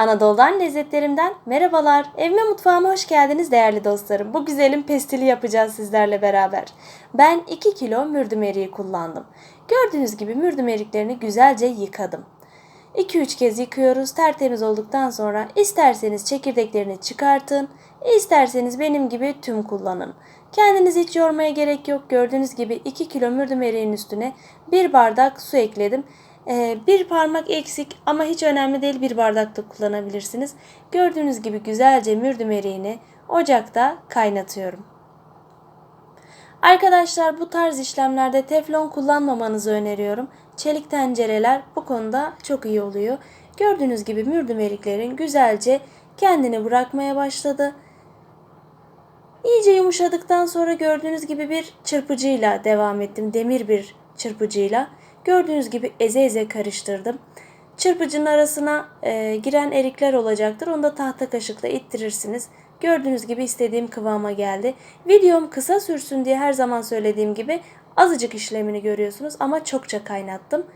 Anadolu'dan lezzetlerimden merhabalar. Evime mutfağıma hoş geldiniz değerli dostlarım. Bu güzelim pestili yapacağız sizlerle beraber. Ben 2 kilo mürdüm eriği kullandım. Gördüğünüz gibi mürdüm eriklerini güzelce yıkadım. 2-3 kez yıkıyoruz. Tertemiz olduktan sonra isterseniz çekirdeklerini çıkartın, isterseniz benim gibi tüm kullanın. Kendinizi hiç yormaya gerek yok. Gördüğünüz gibi 2 kilo mürdüm eriğin üstüne 1 bardak su ekledim. Ee, bir parmak eksik ama hiç önemli değil bir bardakta kullanabilirsiniz. Gördüğünüz gibi güzelce mürdüm eriğini ocakta kaynatıyorum. Arkadaşlar bu tarz işlemlerde teflon kullanmamanızı öneriyorum. Çelik tencereler bu konuda çok iyi oluyor. Gördüğünüz gibi mürdüm eriklerin güzelce kendini bırakmaya başladı. İyice yumuşadıktan sonra gördüğünüz gibi bir çırpıcıyla devam ettim. Demir bir çırpıcıyla. Gördüğünüz gibi eze eze karıştırdım. Çırpıcının arasına e, giren erikler olacaktır. Onu da tahta kaşıkla ittirirsiniz. Gördüğünüz gibi istediğim kıvama geldi. Videom kısa sürsün diye her zaman söylediğim gibi azıcık işlemini görüyorsunuz ama çokça kaynattım.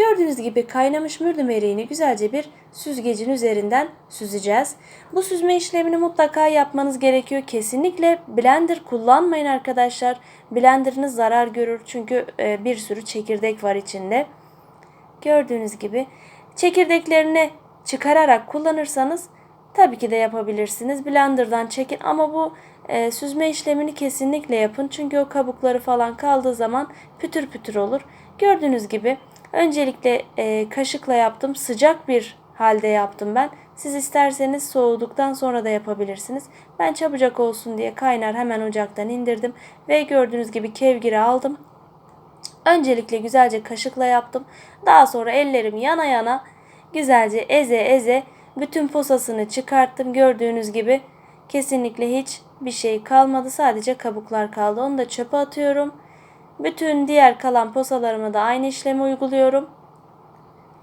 Gördüğünüz gibi kaynamış mürdüm eriğini güzelce bir süzgecin üzerinden süzeceğiz. Bu süzme işlemini mutlaka yapmanız gerekiyor. Kesinlikle blender kullanmayın arkadaşlar. Blenderınız zarar görür çünkü e, bir sürü çekirdek var içinde. Gördüğünüz gibi çekirdeklerini çıkararak kullanırsanız tabii ki de yapabilirsiniz. Blenderdan çekin ama bu e, süzme işlemini kesinlikle yapın. Çünkü o kabukları falan kaldığı zaman pütür pütür olur. Gördüğünüz gibi öncelikle e, kaşıkla yaptım. Sıcak bir halde yaptım ben. Siz isterseniz soğuduktan sonra da yapabilirsiniz. Ben çabucak olsun diye kaynar hemen ocaktan indirdim. Ve gördüğünüz gibi kevgiri aldım. Öncelikle güzelce kaşıkla yaptım. Daha sonra ellerim yana yana güzelce eze eze bütün posasını çıkarttım. Gördüğünüz gibi kesinlikle hiç bir şey kalmadı. Sadece kabuklar kaldı. Onu da çöpe atıyorum. Bütün diğer kalan posalarıma da aynı işlemi uyguluyorum.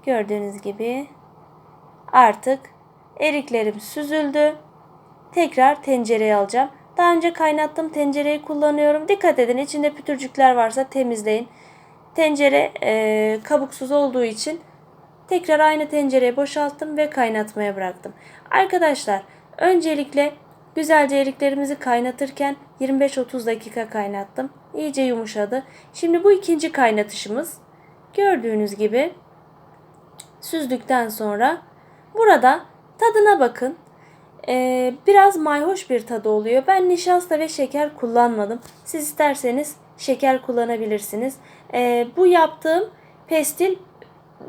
Gördüğünüz gibi artık eriklerim süzüldü. Tekrar tencereye alacağım. Daha önce kaynattığım tencereyi kullanıyorum. Dikkat edin içinde pütürcükler varsa temizleyin. Tencere e, kabuksuz olduğu için tekrar aynı tencereye boşalttım ve kaynatmaya bıraktım. Arkadaşlar öncelikle güzelce eriklerimizi kaynatırken 25-30 dakika kaynattım. İyice yumuşadı. Şimdi bu ikinci kaynatışımız. Gördüğünüz gibi süzdükten sonra burada tadına bakın. Ee, biraz mayhoş bir tadı oluyor. Ben nişasta ve şeker kullanmadım. Siz isterseniz şeker kullanabilirsiniz. Ee, bu yaptığım pestil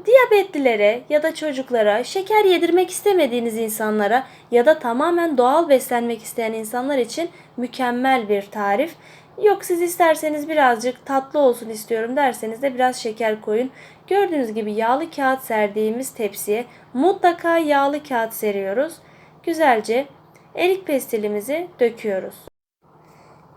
diyabetlilere ya da çocuklara, şeker yedirmek istemediğiniz insanlara ya da tamamen doğal beslenmek isteyen insanlar için mükemmel bir tarif. Yok siz isterseniz birazcık tatlı olsun istiyorum derseniz de biraz şeker koyun. Gördüğünüz gibi yağlı kağıt serdiğimiz tepsiye mutlaka yağlı kağıt seriyoruz. Güzelce erik pestilimizi döküyoruz.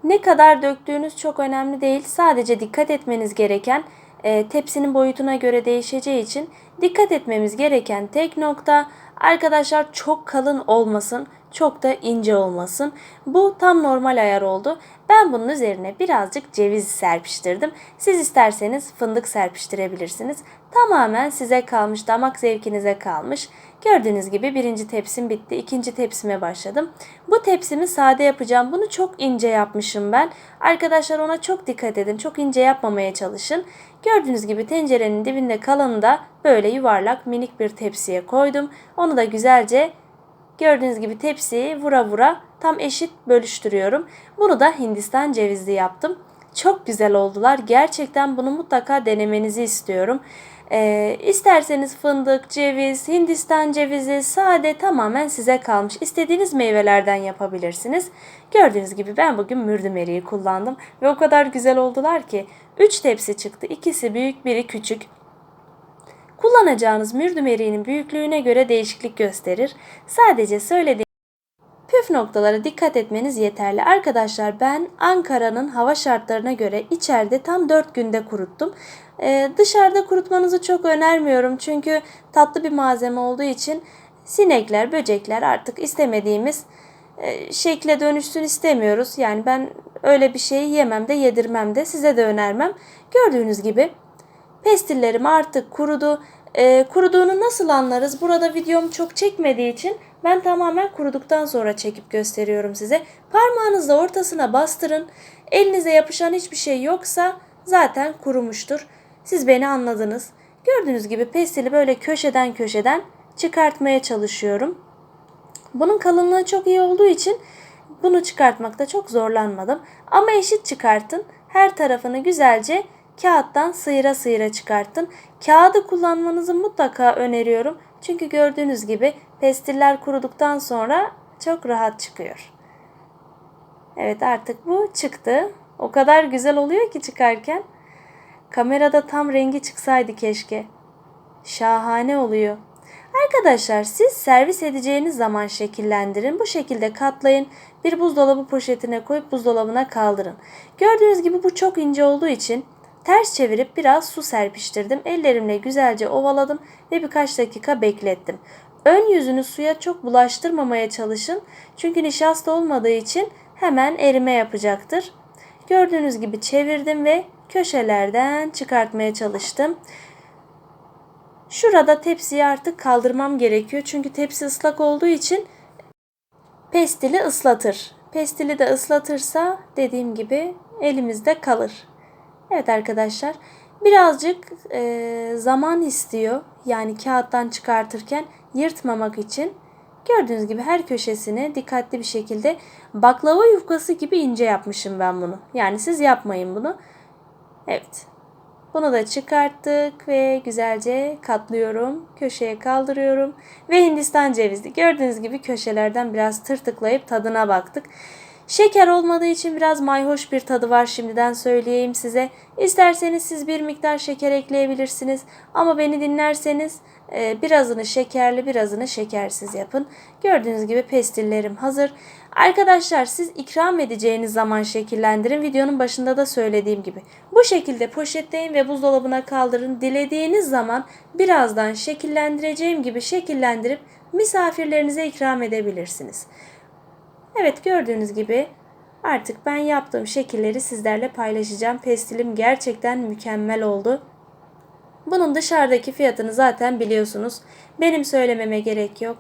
Ne kadar döktüğünüz çok önemli değil. Sadece dikkat etmeniz gereken e, tepsinin boyutuna göre değişeceği için dikkat etmemiz gereken tek nokta arkadaşlar çok kalın olmasın, çok da ince olmasın. Bu tam normal ayar oldu. Ben bunun üzerine birazcık ceviz serpiştirdim. Siz isterseniz fındık serpiştirebilirsiniz. Tamamen size kalmış, damak zevkinize kalmış. Gördüğünüz gibi birinci tepsim bitti. ikinci tepsime başladım. Bu tepsimi sade yapacağım. Bunu çok ince yapmışım ben. Arkadaşlar ona çok dikkat edin. Çok ince yapmamaya çalışın. Gördüğünüz gibi tencerenin dibinde kalanı da böyle yuvarlak minik bir tepsiye koydum. Onu da güzelce gördüğünüz gibi tepsiyi vura vura tam eşit bölüştürüyorum. Bunu da Hindistan cevizli yaptım. Çok güzel oldular. Gerçekten bunu mutlaka denemenizi istiyorum. Ee, isterseniz fındık, ceviz, Hindistan cevizi, sade tamamen size kalmış. İstediğiniz meyvelerden yapabilirsiniz. Gördüğünüz gibi ben bugün mürdüm kullandım ve o kadar güzel oldular ki 3 tepsi çıktı. İkisi büyük, biri küçük. Kullanacağınız mürdüm eriğinin büyüklüğüne göre değişiklik gösterir. Sadece söylediğim Püf noktalara dikkat etmeniz yeterli. Arkadaşlar ben Ankara'nın hava şartlarına göre içeride tam 4 günde kuruttum. Ee, dışarıda kurutmanızı çok önermiyorum. Çünkü tatlı bir malzeme olduğu için sinekler, böcekler artık istemediğimiz e, şekle dönüşsün istemiyoruz. Yani ben öyle bir şeyi yemem de yedirmem de size de önermem. Gördüğünüz gibi pestillerim artık kurudu. Ee, kuruduğunu nasıl anlarız? Burada videom çok çekmediği için ben tamamen kuruduktan sonra çekip gösteriyorum size. Parmağınızla ortasına bastırın. Elinize yapışan hiçbir şey yoksa zaten kurumuştur. Siz beni anladınız. Gördüğünüz gibi pestili böyle köşeden köşeden çıkartmaya çalışıyorum. Bunun kalınlığı çok iyi olduğu için bunu çıkartmakta çok zorlanmadım. Ama eşit çıkartın. Her tarafını güzelce kağıttan sıyıra sıyıra çıkartın. Kağıdı kullanmanızı mutlaka öneriyorum. Çünkü gördüğünüz gibi pestiller kuruduktan sonra çok rahat çıkıyor. Evet artık bu çıktı. O kadar güzel oluyor ki çıkarken. Kamerada tam rengi çıksaydı keşke. Şahane oluyor. Arkadaşlar siz servis edeceğiniz zaman şekillendirin. Bu şekilde katlayın. Bir buzdolabı poşetine koyup buzdolabına kaldırın. Gördüğünüz gibi bu çok ince olduğu için ters çevirip biraz su serpiştirdim. Ellerimle güzelce ovaladım ve birkaç dakika beklettim. Ön yüzünü suya çok bulaştırmamaya çalışın. Çünkü nişasta olmadığı için hemen erime yapacaktır. Gördüğünüz gibi çevirdim ve köşelerden çıkartmaya çalıştım. Şurada tepsiyi artık kaldırmam gerekiyor. Çünkü tepsi ıslak olduğu için pestili ıslatır. Pestili de ıslatırsa dediğim gibi elimizde kalır. Evet arkadaşlar birazcık e, zaman istiyor. Yani kağıttan çıkartırken yırtmamak için gördüğünüz gibi her köşesini dikkatli bir şekilde baklava yufkası gibi ince yapmışım ben bunu. Yani siz yapmayın bunu. Evet bunu da çıkarttık ve güzelce katlıyorum. Köşeye kaldırıyorum. Ve Hindistan cevizi. Gördüğünüz gibi köşelerden biraz tırtıklayıp tadına baktık. Şeker olmadığı için biraz mayhoş bir tadı var şimdiden söyleyeyim size. İsterseniz siz bir miktar şeker ekleyebilirsiniz. Ama beni dinlerseniz e, birazını şekerli birazını şekersiz yapın. Gördüğünüz gibi pestillerim hazır. Arkadaşlar siz ikram edeceğiniz zaman şekillendirin. Videonun başında da söylediğim gibi. Bu şekilde poşetleyin ve buzdolabına kaldırın. Dilediğiniz zaman birazdan şekillendireceğim gibi şekillendirip misafirlerinize ikram edebilirsiniz. Evet gördüğünüz gibi artık ben yaptığım şekilleri sizlerle paylaşacağım. Pestilim gerçekten mükemmel oldu. Bunun dışarıdaki fiyatını zaten biliyorsunuz. Benim söylememe gerek yok.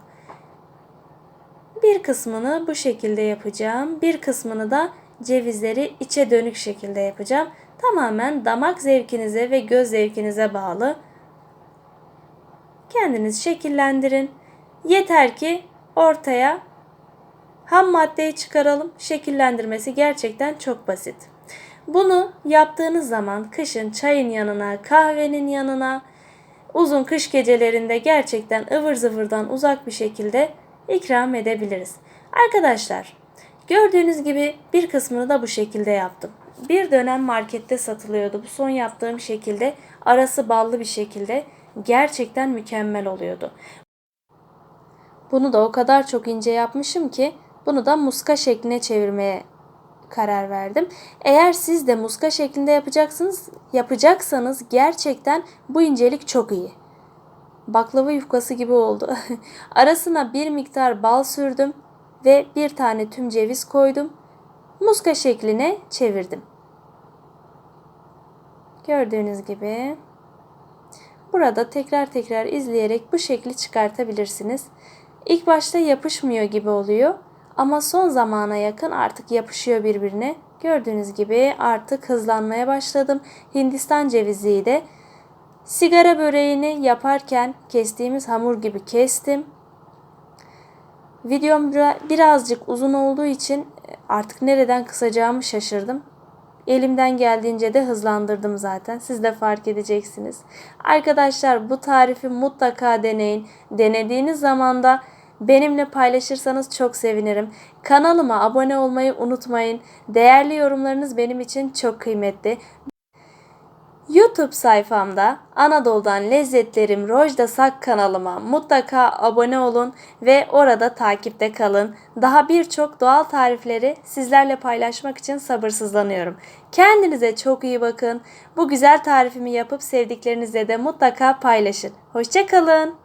Bir kısmını bu şekilde yapacağım. Bir kısmını da cevizleri içe dönük şekilde yapacağım. Tamamen damak zevkinize ve göz zevkinize bağlı. Kendiniz şekillendirin. Yeter ki ortaya ham maddeyi çıkaralım. Şekillendirmesi gerçekten çok basit. Bunu yaptığınız zaman kışın çayın yanına, kahvenin yanına, uzun kış gecelerinde gerçekten ıvır zıvırdan uzak bir şekilde ikram edebiliriz. Arkadaşlar gördüğünüz gibi bir kısmını da bu şekilde yaptım. Bir dönem markette satılıyordu. Bu son yaptığım şekilde arası ballı bir şekilde gerçekten mükemmel oluyordu. Bunu da o kadar çok ince yapmışım ki bunu da muska şekline çevirmeye karar verdim. Eğer siz de muska şeklinde yapacaksınız, yapacaksanız gerçekten bu incelik çok iyi. Baklava yufkası gibi oldu. Arasına bir miktar bal sürdüm ve bir tane tüm ceviz koydum. Muska şekline çevirdim. Gördüğünüz gibi burada tekrar tekrar izleyerek bu şekli çıkartabilirsiniz. İlk başta yapışmıyor gibi oluyor ama son zamana yakın artık yapışıyor birbirine. Gördüğünüz gibi artık hızlanmaya başladım. Hindistan ceviziyi de sigara böreğini yaparken kestiğimiz hamur gibi kestim. Videom birazcık uzun olduğu için artık nereden kısacağımı şaşırdım. Elimden geldiğince de hızlandırdım zaten. Siz de fark edeceksiniz. Arkadaşlar bu tarifi mutlaka deneyin. Denediğiniz zaman da Benimle paylaşırsanız çok sevinirim. Kanalıma abone olmayı unutmayın. Değerli yorumlarınız benim için çok kıymetli. YouTube sayfamda Anadolu'dan Lezzetlerim Rojda Sak kanalıma mutlaka abone olun ve orada takipte kalın. Daha birçok doğal tarifleri sizlerle paylaşmak için sabırsızlanıyorum. Kendinize çok iyi bakın. Bu güzel tarifimi yapıp sevdiklerinizle de mutlaka paylaşın. Hoşçakalın.